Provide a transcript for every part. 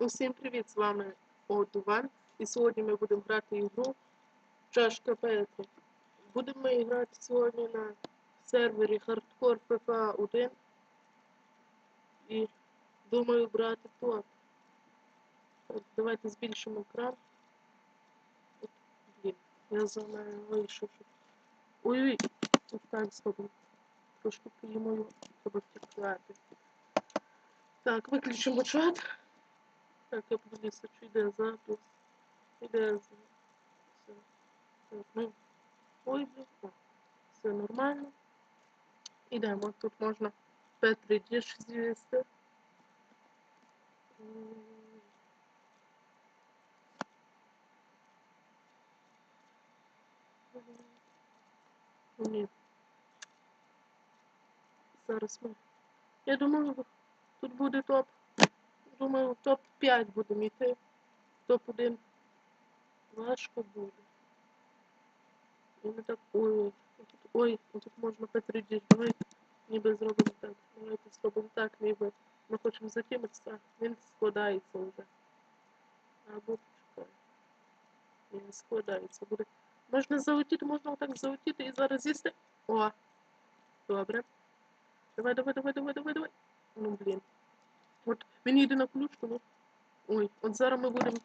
Усім привіт! З вами Одуван. І сьогодні ми будемо грати ігру Чашка Петри. Будемо ми грати сьогодні на сервері Hardcore PPA 1. І думаю брати топ. Давайте збільшимо екран. Блін, я за мене вийшов. Ой-ой, так зроблю. Трошки поїмо його, треба втікати. Так, виключимо чат. Так, я подивлюся, чи йде запис. Іде запис. Все. Так. Ой, блін. Все нормально. Ідемо. Тут можна Петрі діж звести. М. Ні. Зараз ми. Я думаю, тут буде топ. Думаю, топ-5 будемо йти. Топ-1 важко буде. І ми так. Ой, тут, ой, тут можна Петридіж. Давай ніби зробимо так. Давайте зробимо так, ніби ми хочемо затімитися. Він складається вже. Або почекай. Ні, не складається. Буде. Можна залетіти, можна отак залетіти і зараз з'їсти. О! Добре. Давай, давай, давай, давай, давай, давай. Ну, блін. От він йде на ключку, ну. Ой, от зараз ми будемо.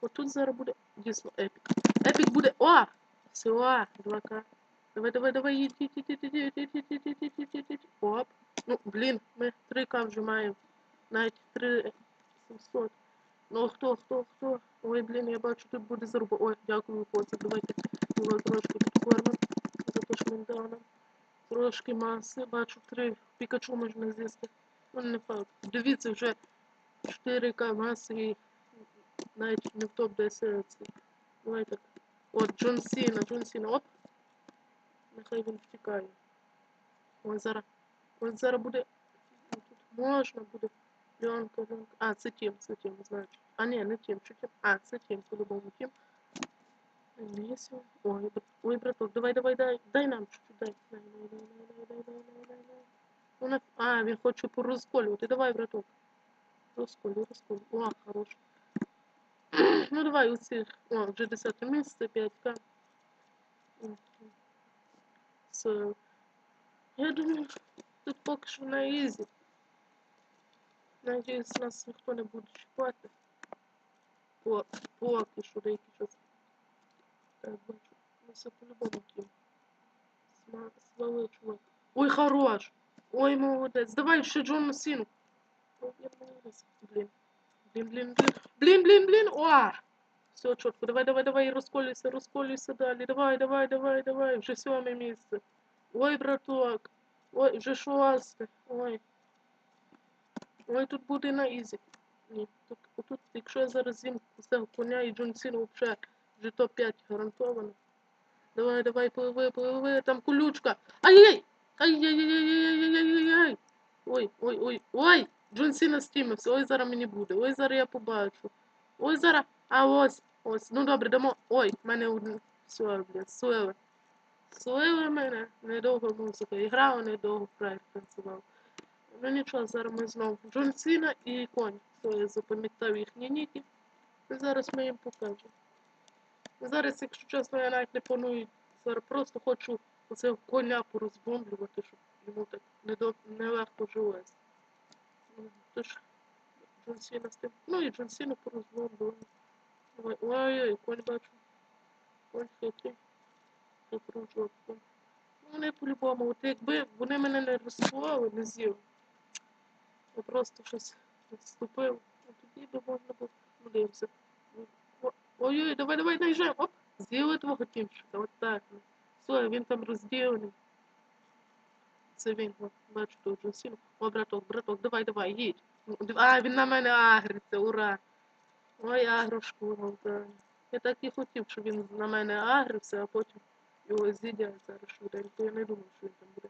От тут зараз буде дійсно епік. Епік буде. О! Все, 2К. Давай, давай, давай, їдь, їдь, їдь, їдь, їдь, їдь, їдь, їдь, їдь, їдь, їдь. Оп. Ну, блін, ми 3К вже маємо. Навіть 3700. Ну, хто, хто, хто? Ой, блін, я бачу, тут буде заруба. Ой, дякую, хлопці, давайте його трошки підкормимо. За те, що він дав нам. Трошки маси, бачу, три пікачу можна з'їсти. Ну, не факт. Дивіться, вже 4К маси і навіть не в топ-10. Давай так. От, Джон Сіна, Джон Сіна, оп. Нехай він втікає. Ось зараз. Ось зараз буде. Тут можна буде. Льонка, Льонка. А, це Тім, це Тім, значить. А, ні, не Тім, чи Тім. А, це Тім, по-любому Тім. Вісім. Ой, бр- ой, браток, давай, давай, дай, дай нам А, він хоче порозколювати. Давай, браток. Розколю, розколю. О, хорош. Ну давай у цих. О, вже 10 місце, 5К. Мгм. Все. Я думаю, тут поки що на ізі. Надіюсь, нас ніхто не буде чіпати. По, поки що деякий час. Так, бачу. Ну все по-любому кім. Слава чувак. Ой, хорош! Ой, молодець. Давай ще Джону Сіну. Ой, я молодець. Блін. Блін, блін, блін. О! Все, чітко. Давай, давай, давай, розколюйся, розколюйся далі. Давай, давай, давай, давай. Вже сьоме місце. Ой, браток. Ой, вже шосте. Ой. Ой, тут буде на ізі. Ні, тут, тут, якщо я зараз з'їм цього коня і Джон Сіну взагалі вже топ-5 гарантовано. Давай, давай, пливи, пливи, там колючка. Ай-яй! Ай-яй-яй-яй-яй-яй-яй-яй! Ой, ой! Джон Сіна стімився, ой, зараз мені буде, ой, зараз я побачу. Ой, зараз, а ось, ось, ну добре, дамо. Ой, мене один. Все, блядь, сили. Сили мене. Недовго музика. І грала недовго проект танцював. Ну нічого, зараз ми знову. Джон Сіна і конь. Все, я запам'ятав їхні ніки. І зараз ми їм покажемо. Зараз, якщо чесно, я навіть не планую. Зараз просто хочу оце коня порозбомблювати, щоб йому так нелегко жилось. Ну, Тож, Джон Сіна з тим. Ну і Джон Сіна порозбомблював. Ой, ой, конь бачу. Конь хитрий. Ну, вони по-любому, от якби вони мене не розсували, не з'їли. Я просто щось відступив. Ну, тоді би можна було. О- Ой-ой, давай, давай, наїжджаємо. Оп, з'їли твого тімчика, от так. Ну. Все, він там розділений. Це він, бачу, тут вже сіно. О, браток, браток, давай, давай, їдь. Ну, А, він на мене агриться, ура. Ой, агрошку, ну, да. Я так і хотів, щоб він на мене агрився, а потім його з'їдять зараз швиденько. Я не думав, що він там буде.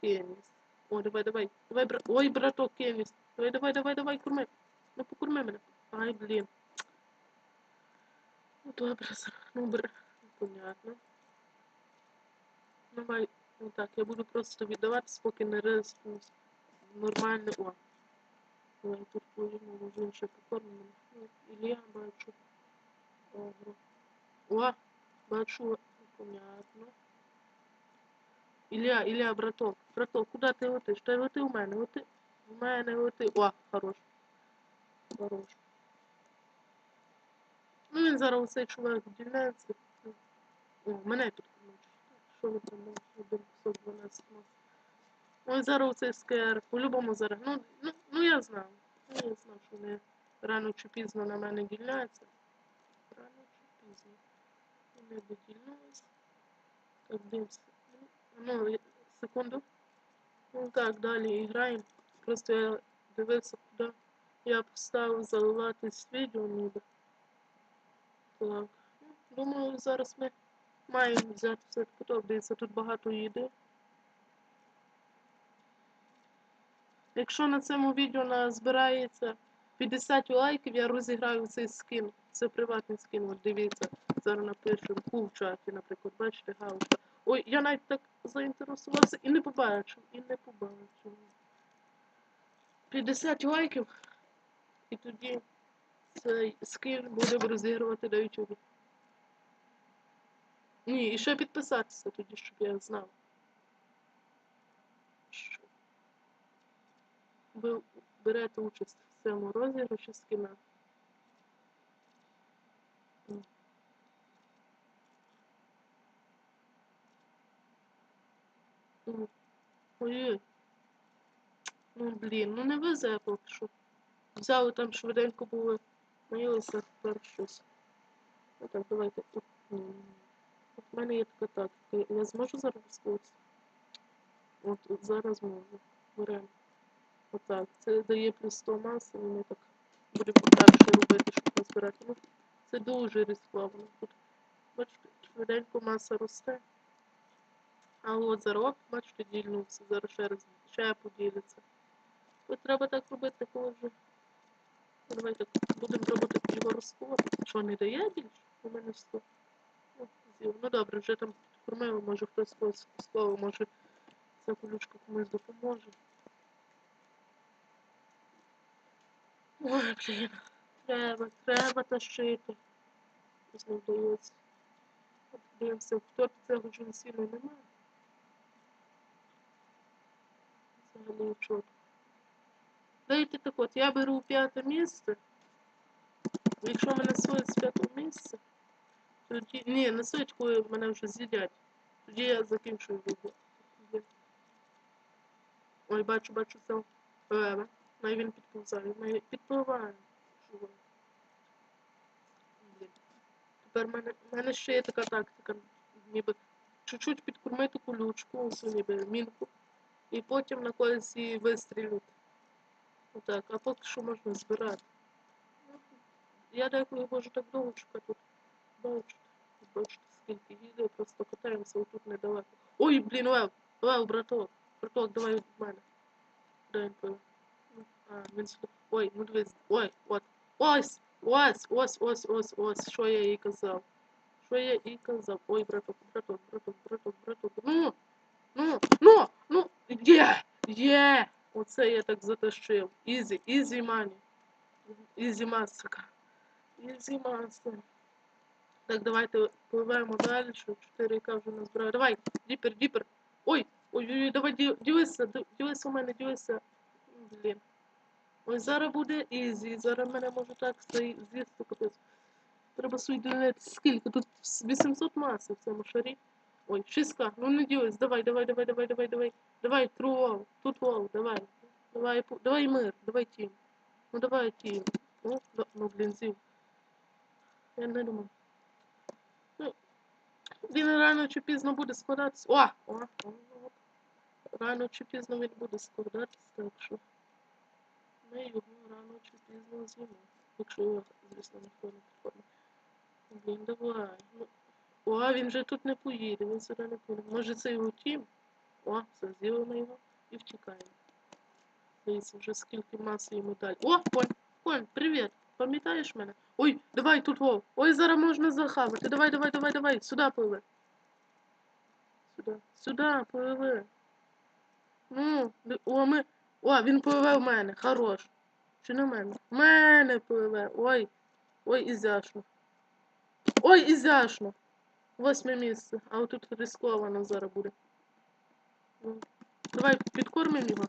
Кеміс. О, давай, давай. Давай, брат. Ой, браток, Кеміс. Давай, давай, давай, давай, корми. Ну покорми мене. Ай, блін. Ну добре, ну бр. Понятно. Давай, ну так, я буду просто віддаватись, поки не резнусь. Нормально. О. Давай тут поїмо, може він ще покормлений. Ну, бачу. О, бачу, понятно. Ілля, Ілля, браток, браток, куди ти летиш? Ти лети у мене, лети. У мене лети. О, хорош. Хорош. Ну він зараз оцей чувак дільнеться. О, мене тут Що ви там один кусок 12 мас. Ой, зараз оцей скер. По-любому зараз. Ну, ну, ну я знав. Ну, я знав, що вони рано чи пізно на мене дільняться. Рано чи пізно. Вони би. Так, дивимося. Ну, секунду. Ну так, далі граємо. Просто я дивився, куди я поставив заливатись відео ніби. Так. Ну, думаю, зараз ми маємо взяти все Дивіться, тут багато їди. Якщо на цьому відео назбирається 50 лайків, я розіграю цей скін. Це приватний скін, от дивіться. Зараз напишу ку в чаті, наприклад, бачите, галка. Ой, я навіть так заінтересувався і не побачив, і не побачив. 50 лайків, і тоді цей скін будемо розігрувати на YouTube. Ні, і ще підписатися тоді, щоб я знав. Що ви берете участь в цьому розіграші скіна. М. М. Ой-ой. Ну блін, ну не везе поки що. Взяли там швиденько були. Наїлися тепер щось. Ну так, давайте. От, в мене є така тактика. Я зможу зараз розповісти? От, от зараз можу. Беремо. Отак. Це дає плюс 100 маси, ми так будемо далі робити, щоб назбирати. Ну, це дуже. Тут, бачите, швиденько маса росте. А от зараз, оп, бачите, дільнувся. Зараз ще раз ще поділиться. От треба так робити, коли вже. Давайте будемо робити його розкол. Що не дає більше? У мене 100. О. Ну добре, вже там кормили, може хтось когось слово, може ця колючка комусь допоможе. Ой, блін. Треба, треба тащити. Ось не вдається. От дивимося, в торті цього джинсіну немає. Взагалі чого. Дайте так от, я беру п'яте місце. Якщо мене сують з п'ятого місця, тоді. Ні, не сують, коли мене вже з'їдять. Тоді я закінчую відео. Ой, бачу, бачу це. Леве. Най він підповзає. Най підпливає. Тепер в мене, в мене ще є така тактика, ніби чуть-чуть підкормити колючку, ось ніби мінку, і потім на когось її вистрілити. Отак, а поки що можна збирати. Ну, Я деколи можу так довго чекати. Бачите, бачите, скільки їде, просто катаємося отут недалеко. Ой, блін, Лев, Лев, браток, браток, давай від мене. Дай пиво. Ну, А, він сюди. Ой, ну дивись, ой, от. Ось, ось, ось, ось, ось, ось, що я їй казав. Що я їй казав? Ой, браток, браток, браток, браток, браток. Ну, ну, ну, ну, є, є. Оце я так затащив. Ізі, ізі мані. Ізі масика. Ізі маса. Так, давайте пливемо далі, що 4 яка вже назбираю. Давай, діпер, діпер. Ой, ой, ой, давай, дивися, дивися у мене, дивися. Блін. Ой, зараз буде ізі, зараз мене може так з'їсти капець. Треба дивитися, скільки? Тут 800 маси в цьому шарі. Ой, 6к, ну не дивись, давай, давай, давай, давай, давай, давай. Давай, тру вол, тут вол, давай. Давай, давай мир, давай тім. Ну давай тім. Ну, ну блін, зів. Я не думаю. Він рано чи пізно буде складатися. О! о, о. Рано чи пізно він буде складатися, так що ми його рано чи пізно з'їмо. Якщо його, звісно, ніхто не підходить. Блін, давай. Ну, о, він же тут не поїде, він сюди не поїде. Може це його тім? О, все, з'їли його і втікаємо. Дивіться, вже скільки маси йому далі. О, конь, конь, привіт. Пам'ятаєш мене? Ой, давай тут вов. Ой, зараз можна захавати. Давай, давай, давай, давай. Сюди пливи. Сюди. Сюди пливи. Ну, о, ми. О, він пливе в мене. Хорош. Чи на мене? Мене пливе. Ой. Ой, ізяшно. Ой, ізяшно. Восьме місце. А отут рисковано зараз буде. Давай підкормимо його.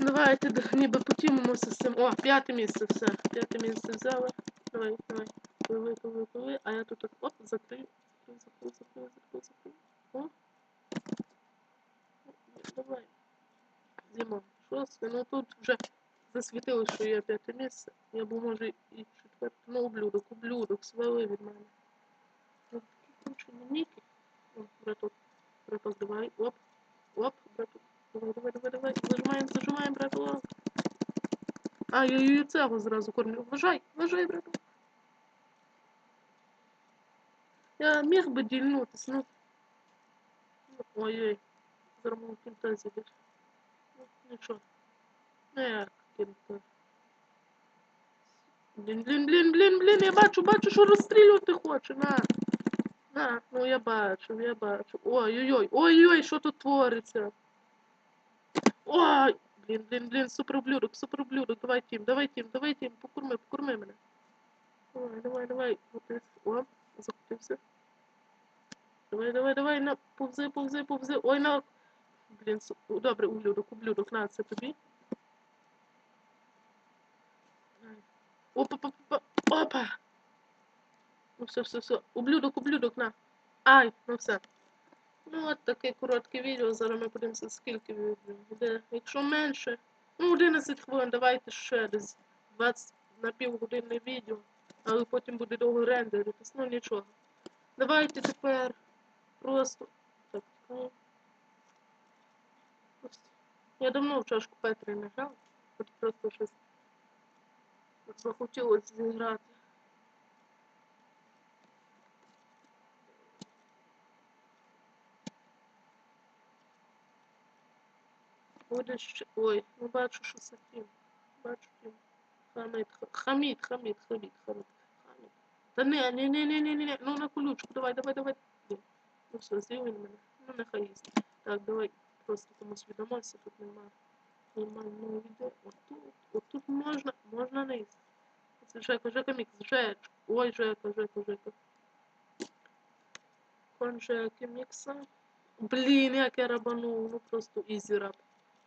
Давайте д- ніби потімимося з цим. О, п'яте місце, все. П'яте місце взяли. Давай, давай. Пливи, пливи, пливи. А я тут так, оп. Закрию, закрию, закрию, закрию, закрию. О. Давай. Дімон, шосте. Ну тут вже засвітило, що є п'яте місце. Я б може і четверте. Ну, ублюдок, ублюдок, свали від мене. Ну, такі кончені ніки. О, браток, браток, давай. Оп, оп, браток. Давай, давай, давай, давай. Зажимаємо, зажимаємо, браток. А, я її цього зразу кормлю. Вважай, вважай, браток. Я міг би дільнутись, ну. Ой-ой. Мого кінта зійдеш. Ну, нічого. Як кінта. Блін, блін, блін, блін, блін, я бачу, бачу, що розстрілювати хоче. На. На, ну я бачу, я бачу. Ой-ой-ой, ой-ой, що тут твориться? Ой! Блін, блін, блін, суперблюдок, суперблюдок, давай тім, давай тім, давай тім, покорми, покорми мене. Давай, давай, давай. Крутись. О, закрутився. Давай, давай, давай, на, повзи, повзи, повзи. Ой, на. Блін, су... добре, ублюдок, ублюдок, на, це тобі. Опа, опа, опа, опа. Ну все, все, все. Ублюдок, ублюдок, на. Ай, ну все. Ну, от таке коротке відео. Зараз ми подивимося, скільки буде. Якщо менше, ну 11 хвилин, давайте ще десь 20 на півгодинне відео, але потім буде довго рендеритись, ну нічого. Давайте тепер просто. Так, чекаю. Я давно в чашку Петри не грав, от просто щось захотілося зіграти. Буде ще. Ой, ну бачу, що це тім. Бачу тім. Хамід, ха- хамід, хамід, хамід, хамід. Та не, не, не, не, не, не, не. Ну на колючку, давай, давай, давай. Ні. Ну все, з'їв він мене. Ну нехай їсть. Так, давай просто комусь відомося, тут немає нормального відео. Отут, отут можна, можна не їсти. Жека, Жека мікс, Жеч. Ой, Жека, Жека, Жека. Кон Жеки мікса. Блін, як я рабанув, ну просто ізі раб.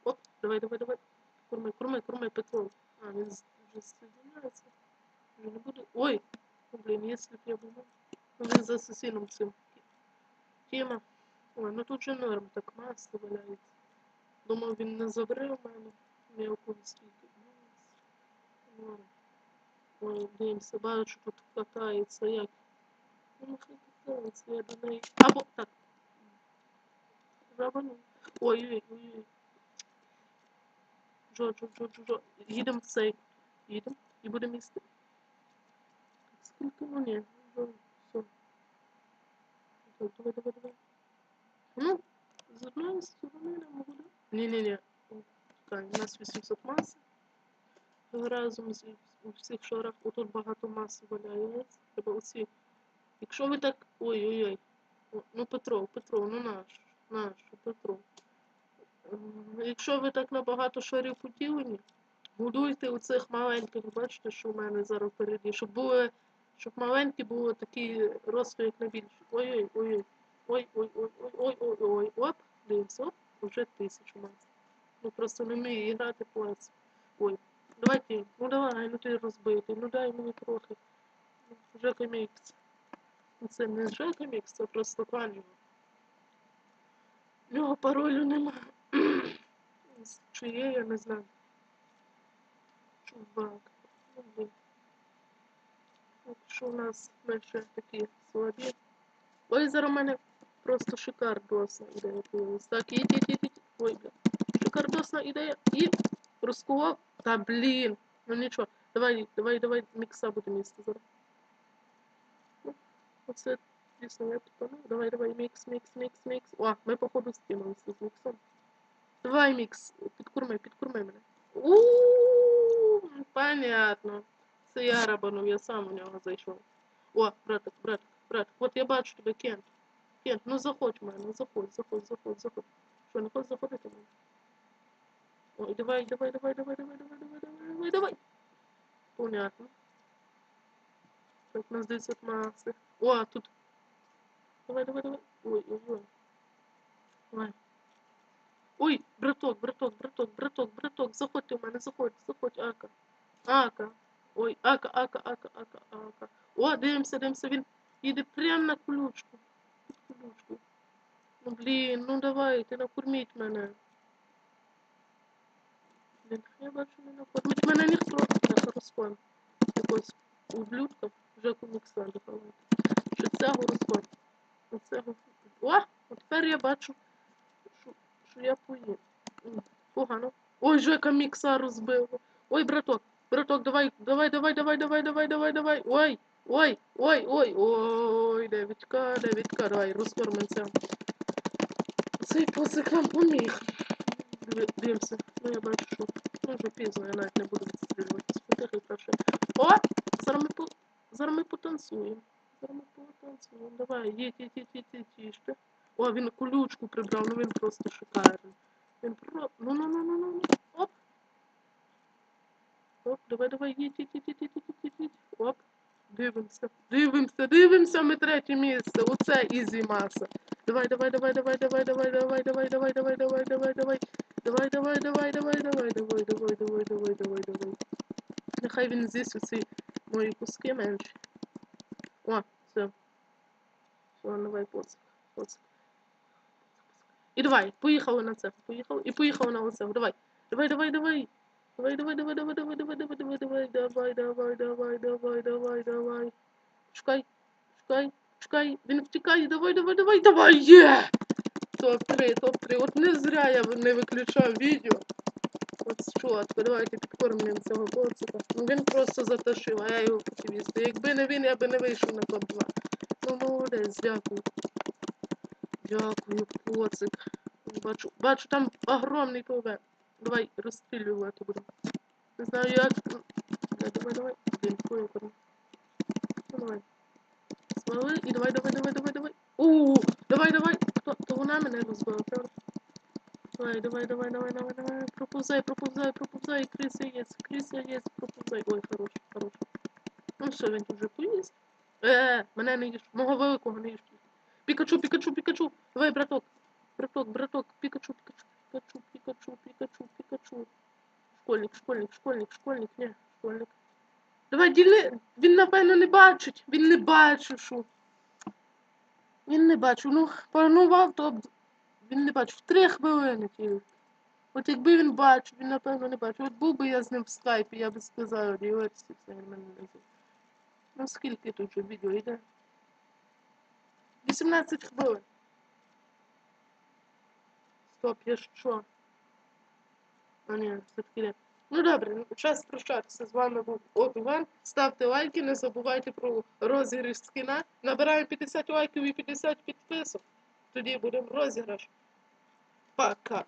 Оп, давай, давай, давай. Курми, курми, курми, Петро. А, він вже соединяється. Вже не буде. Ой! Блін, якщо б я був. Ну, за асасином цим. Тема. Ой, ну тут же норм, так масло валяється. Думав, він не забере в мене. Мелкого скільки. Ой, дивимося, бачу, тут катається, як. Ну, нехай катається, я до неї. Або так. Рабану. Ой, Джо, Джо, Джо, Джо, Джо. Їдемо в цей. Їдемо і будемо їсти. Скільки ну все. Давай, давай, давай. Ну, з одної сторони нам буде. Ні-ні-ні. Чекай, у нас 800 маси. Разом з у всіх шарах. Отут багато маси валяється. Треба оці. Якщо ви так. Ой-ой-ой. Ну, Петро, Петро, ну наш. Наш, Якщо ви так на багато шарів поділені, будуйте оцих маленьких, бачите, що в мене зараз впереді, щоб були, щоб маленькі були такі росту, як найбільші. Ой-ой, ой-ой. Ой, ой, ой, ой, ой, ой, ой, оп, дивимося, оп, вже тисячу мас. Ну просто не вмію грати плац. Ой, давайте, ну давай, ну ти розбитий, ну дай мені трохи. Жека Мікс. Ну, Це не Жека Мікс, це просто пані. В нього паролю нема. Чи є, я не знаю. Чувак. Ну, у нас ми ще такі слабі. Ой, зараз у мене просто шикардосна ідея появилась. Так, їдь, їдь, їдь, їдь. Ой, бля. Шикардосна ідея. І розкував. Та блін. Ну нічого. Давай, давай, давай, мікса будемо їсти зараз. Ну, Оце, дійсно, я тупану. Давай, давай, мікс, мікс, мікс, мікс. О, ми походу стімалися з міксом. Давай, мікс, підкурми, підкурми мене. Ууу, понятно. Це я рабанув, я сам в нього зайшов. О, братик, братик, братик, от я бачу тебе, Кент. Кент, ну заходь в мене, заходь, заходь, заходь, заходь. Що, не хочеш заходити в мене? Ой, давай, давай, давай, давай, давай, давай, давай, давай, давай, давай. Понятно. Так, у нас 10 маси. О, тут. Давай, давай, давай. Ой, ой, ой. Давай. Ой, браток, браток, браток, браток, заходьте в мене, заходь, заходь, Ака. Ака. Ой, Ака, Ака, Ака, Ака, Ака. О, дивимося, дивимося, він їде прямо на колючку. Колючку. Ну блін, ну давайте, накорміть мене. Блін, я бачу, не накормить мене ніхто не розкон. Якось ублюдка вже комікса допомагає. Що цього розкон. Оцього. О, от тепер я бачу, що, що я поїм. Погано. Ой, Жека мікса розбив. Ой, браток, браток, давай, давай, давай, давай, давай, давай, давай, давай. Ой, ой, ой, ой, ой, Девідка, Девідка, давай, розкормимося. Цей посик нам поміг. Дивимося. Ну, я бачу, що ну, вже пізно, я навіть не буду відстрілюватися. Потихи краще. О! Зараз ми, потанцюємо. Зараз ми потанцюємо. Давай, їдь, їдь, їдь, їдь, їдь. О, він колючку прибрав, ну він просто шикарний. Ну, ну, ну, ну, ну, ну. Оп. Оп, давай, давай, їдь, їдь, їдь, їдь, їдь, їдь, їдь. Оп. Дивимося, дивимося, дивимося, ми третє місце. Оце ізі маса. Давай, давай, давай, давай, давай, давай, давай, давай, давай, давай, давай, давай, давай. Давай, давай, давай, давай, давай, давай, давай, давай, давай, давай, давай. Нехай він з'їсть оці мої куски менші. О, все. Все, давай поцик. Поцик. І давай, поїхали на це. Поїхали. І поїхали на оце. Давай. Давай, давай, давай. Давай, давай, давай, давай, давай, давай, давай, давай, давай, давай, давай, давай, давай, давай, давай. Чекай, чекай, чекай. Він втікає. Давай, давай, давай, давай. Є! Топ-3, топ-3. От не зря я не виключав відео. От чотко, давайте підкормлюємо цього коцика. Ну він просто заташив, а я його хотів їсти. Якби не він, я би не вийшов на топ-2. Ну молодець, дякую. Дякую, коцик. Бачу, бачу, там огромний ПВ. Давай розстрілювати будемо. Не знаю як. Давай, давай, давай. Блін, твою. Ну давай. Свали і давай, давай, давай, давай, давай. У, давай, давай. То, то вона мене розбила, правда? Давай, давай, давай, давай, давай, давай. Проповзай, проповзай, проповзай. Криса є, криса є, проповзай. Ой, хорош, хорош. Ну все, він вже поїсть. Е, мене не їж. Мого великого не їж. Пікачу, пікачу, пікачу. Давай, браток. Браток, браток, пікачу, пікачу, пікачу, пікачу, пікачу, пікачу. Школьник, школьник, школьник, школьник, ні, школьник. Давай, дільни. Він, напевно, не бачить. Він не бачив, що. Він не бачив. Ну, планував, то він не бачив. Три хвилини тільки. От якби він бачив, він напевно не бачив. От був би я з ним в скайпі, я би сказав, дивитися, все він мене не. Ну скільки тут вже відео йде? 18 хвилин. Стоп, я що? А ні, все-таки не. Ну добре, ну, час прощатися. З вами був Обіван. Ставте лайки, не забувайте про розіграш скіна. Набираємо 50 лайків і 50 підписок. Тоді будемо розіграш. Пока.